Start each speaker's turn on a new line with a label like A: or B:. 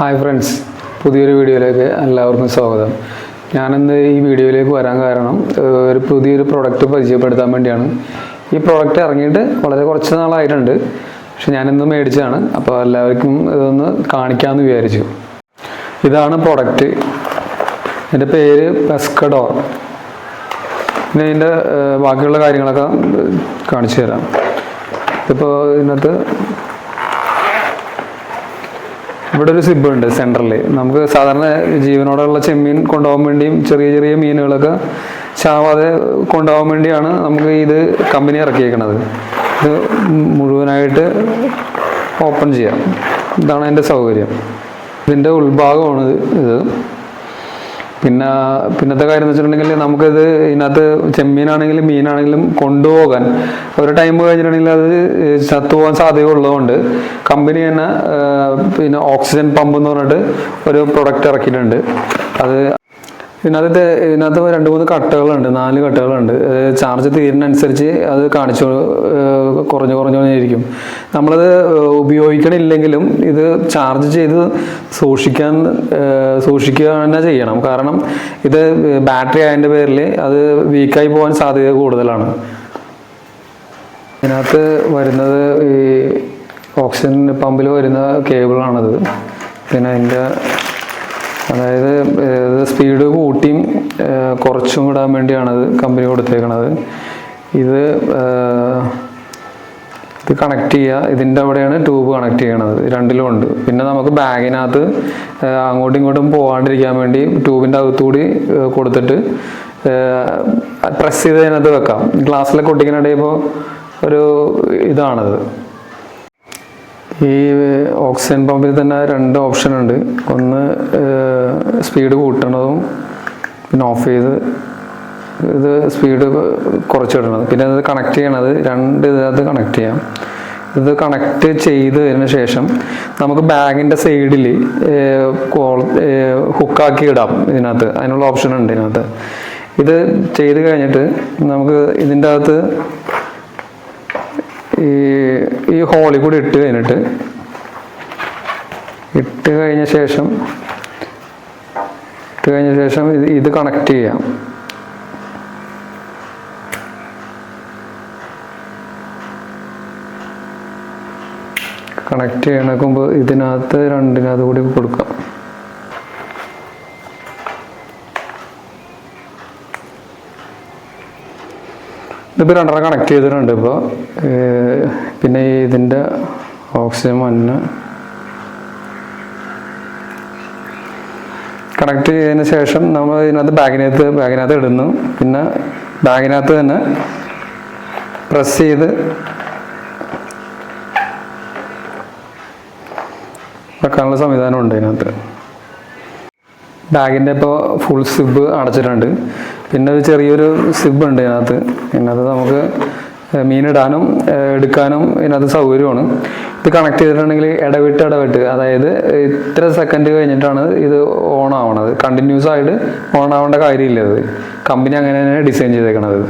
A: Hi friends പുതിയൊരു വീഡിയോയിലേക്ക് എല്ലാവർക്കും സ്വാഗതം. ഞാനിന്ന് ഈ വീഡിയോയിലേക്ക് വരാൻ കാരണം ഒരു പുതിയൊരു പ്രൊഡക്റ്റ് പരിചയപ്പെടുത്താൻ വേണ്ടിയാണ്. ഈ പ്രൊഡക്റ്റ് ഇറങ്ങിയിട്ട് വളരെ കുറച്ച് നാളായിട്ടുണ്ട്. പക്ഷെ ഞാനിന്ന് മേടിച്ചതാണ്. അപ്പോൾ എല്ലാവർക്കും ഇതൊന്ന് കാണിക്കാമെന്ന് വിചാരിച്ചു. ഇതാണ് പ്രൊഡക്റ്റ് എന്റെ പേര് പെസ്കഡോർ പിന്നെ ഇതിന്റെ ബാക്കിയുള്ള കാര്യങ്ങളൊക്കെ കാണിച്ചു തരാം. ഇപ്പോൾ ഇതിനകത്ത് ഇവിടെ ഒരു സിബ് ഉണ്ട് സെന്ററിൽ നമുക്ക് സാധാരണ ജീവനോടുള്ള ചെമ്മീൻ കൊണ്ടുപോകാൻ വേണ്ടിയും ചെറിയ ചെറിയ മീനുകളൊക്കെ ചാവാതെ കൊണ്ടുപോകാൻ വേണ്ടിയാണ് നമുക്ക് ഇത് കമ്പനി ഇറക്കിയേക്കുന്നത് ഇത് മുഴുവനായിട്ട് ഓപ്പൺ ചെയ്യാം. ഇതാണ് എന്റെ സൗകര്യം. ഇതിന്റെ ഉൾഭാഗമാണ് ഇത്. പിന്നെ പിന്നത്തെ കാര്യം എന്ന് വെച്ചിട്ടുണ്ടെങ്കിൽ നമുക്കിത് ഇതിനകത്ത് ചെമ്മീനാണെങ്കിലും മീനാണെങ്കിലും കൊണ്ടുപോകാൻ ഒരു ടൈം കഴിഞ്ഞിട്ടുണ്ടെങ്കിൽ അത് ചത്തുപോകാൻ സാധ്യതയുള്ളതുകൊണ്ട് കമ്പനി തന്നെ പിന്നെ ഓക്സിജൻ പമ്പ് എന്ന് പറഞ്ഞിട്ട് ഒരു പ്രൊഡക്റ്റ് ഇറക്കിയിട്ടുണ്ട്. അത് ഇതിനകത്ത് ഇതിനകത്ത് രണ്ട് മൂന്ന് കട്ടകളുണ്ട് നാല് കട്ടകളുണ്ട്. ചാർജ് തീരുന്നതനുസരിച്ച് അത് കാണിച്ചു കുറഞ്ഞു കുറഞ്ഞു കുറഞ്ഞിരിക്കും. നമ്മളത് ഉപയോഗിക്കണില്ലെങ്കിലും ഇത് ചാർജ് ചെയ്ത് സൂക്ഷിക്കാൻ സൂക്ഷിക്കുക തന്നെ ചെയ്യണം. കാരണം ഇത് ബാറ്ററി ആയതിന്റെ പേരിൽ അത് വീക്കായി പോകാൻ സാധ്യത കൂടുതലാണ്. ഇതിനകത്ത് വരുന്നത് ഈ ഓക്സിജൻ പമ്പിൽ വരുന്ന കേബിളാണത് പിന്നെ അതിന്റെ അതായത് സ്പീഡ് കൂട്ടിയും കുറച്ചും ഇടാൻ വേണ്ടിയാണത് കമ്പനി കൊടുത്തേക്കണത്. ഇത് ഇത് കണക്ട് ചെയ്യുക. ഇതിന്റെ അവിടെയാണ് ട്യൂബ് കണക്ട് ചെയ്യണത്. രണ്ടിലും ഉണ്ട്. പിന്നെ നമുക്ക് ബാഗിനകത്ത് അങ്ങോട്ടും ഇങ്ങോട്ടും പോകാണ്ടിരിക്കാൻ വേണ്ടി ട്യൂബിന്റെ അകത്തുകൂടി കൊടുത്തിട്ട് പ്രസ് ചെയ്ത് അതിനകത്ത് വെക്കാം. ഗ്ലാസ്സിലെ ഒട്ടിക്കാനിടയിൽ ഇപ്പോൾ ഒരു ഇതാണത്. ഈ ഓക്സിജൻ പമ്പിൽ തന്നെ രണ്ട് ഓപ്ഷൻ ഉണ്ട്. ഒന്ന് സ്പീഡ് കൂട്ടണതും പിന്നെ ഓഫ് ചെയ്ത് ഇത് സ്പീഡ് കുറച്ചിടണത്. പിന്നെ ഇത് കണക്ട് ചെയ്യണത് രണ്ട് ഇതിനകത്ത് കണക്ട് ചെയ്യാം. ഇത് കണക്ട് ചെയ്തതിന് ശേഷം നമുക്ക് ബാഗിന്റെ സൈഡിൽ ഹുക്കാക്കി ഇടാം ഇതിനകത്ത്. അതിനുള്ള ഓപ്ഷൻ ഉണ്ട് ഇതിനകത്ത്. ഇത് ചെയ്ത് കഴിഞ്ഞിട്ട് നമുക്ക് ഇതിന്റെ അകത്ത് ഈ ഈ ഹോളിൽ കൂടി ഇട്ട് കഴിഞ്ഞിട്ട് ഇട്ട് കഴിഞ്ഞ ശേഷം ഇട്ട് കഴിഞ്ഞ ശേഷം ഇത് ഇത് കണക്ട് ചെയ്യാം. കണക്ട് ചെയ്യണക്കുമ്പോൾ ഇതിനകത്ത് രണ്ടിനകത്ത് കൂടി കൊടുക്കാം. ഇതിപ്പോൾ രണ്ടെണ്ണം കണക്ട് ചെയ്തിട്ടുണ്ട് ഇപ്പോൾ പിന്നെ ഇതിന്റെ ഓക്സിജൻ മണ്ണ് കണക്ട് ചെയ്തതിന് ശേഷം നമ്മൾ ഇതിനകത്ത് ബാഗിനകത്ത് ബാഗിനകത്ത് ഇടുന്നു. പിന്നെ ബാഗിനകത്ത് തന്നെ പ്രസ് ചെയ്ത് വെക്കാനുള്ള സംവിധാനം ഉണ്ട് ഇതിനകത്ത് ബാഗിന്റെ ഇപ്പോൾ ഫുൾ സിബ് അടച്ചിട്ടുണ്ട്. പിന്നെ ഒരു ചെറിയൊരു സിബ് ഉണ്ട് ഇതിനകത്ത്. ഇതിനകത്ത് നമുക്ക് മീനിടാനും എടുക്കാനും ഇതിനകത്ത് സൗകര്യമാണ്. ഇത് കണക്ട് ചെയ്തിട്ടുണ്ടെങ്കിൽ ഇടവിട്ട് ഇടവിട്ട് അതായത് ഇത്ര സെക്കൻഡ് കഴിഞ്ഞിട്ടാണ് ഇത് ഓൺ ആവണത്. കണ്ടിന്യൂസ് ആയിട്ട് ഓൺ ആവേണ്ട കാര്യമില്ല അത് കമ്പനി അങ്ങനെ തന്നെ ഡിസൈൻ ചെയ്തേക്കണത്.